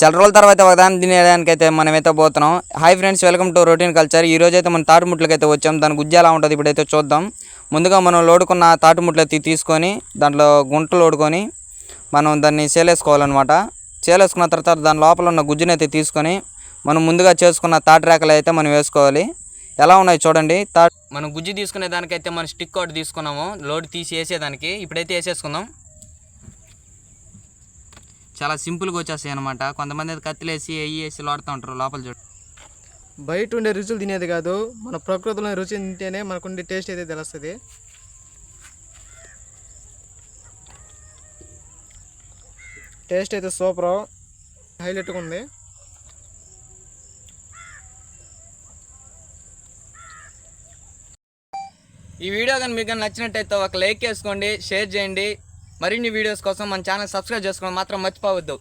చాలా రోజుల తర్వాత ఒకదాని తినేదానికి అయితే మనమైతే పోతున్నాం. Hi friends welcome to Routine Culture ఈ రోజు అయితే మనం తాటిముట్లకి అయితే వచ్చాం. దాని గుజ్జు ఎలా ఉంటుంది ఇప్పుడైతే చూద్దాం. ముందుగా మనం లోడుకున్న తాటిముట్లు అయితే తీసుకొని దాంట్లో గుంటలు లోడుకొని మనం దాన్ని చేలేసుకోవాలన్నమాట. చేలేసుకున్న తర్వాత దాని లోపల ఉన్న గుజ్జుని అయితే తీసుకొని మనం ముందుగా చేసుకున్న తాటి రేకలు అయితే మనం వేసుకోవాలి. ఎలా ఉన్నాయి చూడండి. తాట్ మనం గుజ్జు తీసుకునే దానికైతే మనం స్టిక్ ఒకటి తీసుకున్నాము. లోడ్ తీసి వేసేదానికి. ఇప్పుడైతే వేసేసుకుందాం. చాలా సింపుల్గా వచ్చేస్తాయి అనమాట కొంతమంది అయితే కత్తిలేసి అయ్యి వేసి లోడుతూ ఉంటారు లోపల చూడు. బయట ఉండే రుచులు తినేది కాదు మన ప్రకృతిలో రుచి తింటేనే మనకుండే టేస్ట్ అయితే తెలుస్తుంది. టేస్ట్ అయితే సూపర్ హైలైట్గా ఉంది. ఈ వీడియో కానీ మీకు నచ్చినట్టయితే ఒక లైక్ వేసుకోండి షేర్ చేయండి. మరిన్ని వీడియోస్ కోసం మన ఛానల్ సబ్స్క్రైబ్ చేసుకోవడం మాత్రం మర్చిపోవద్దు.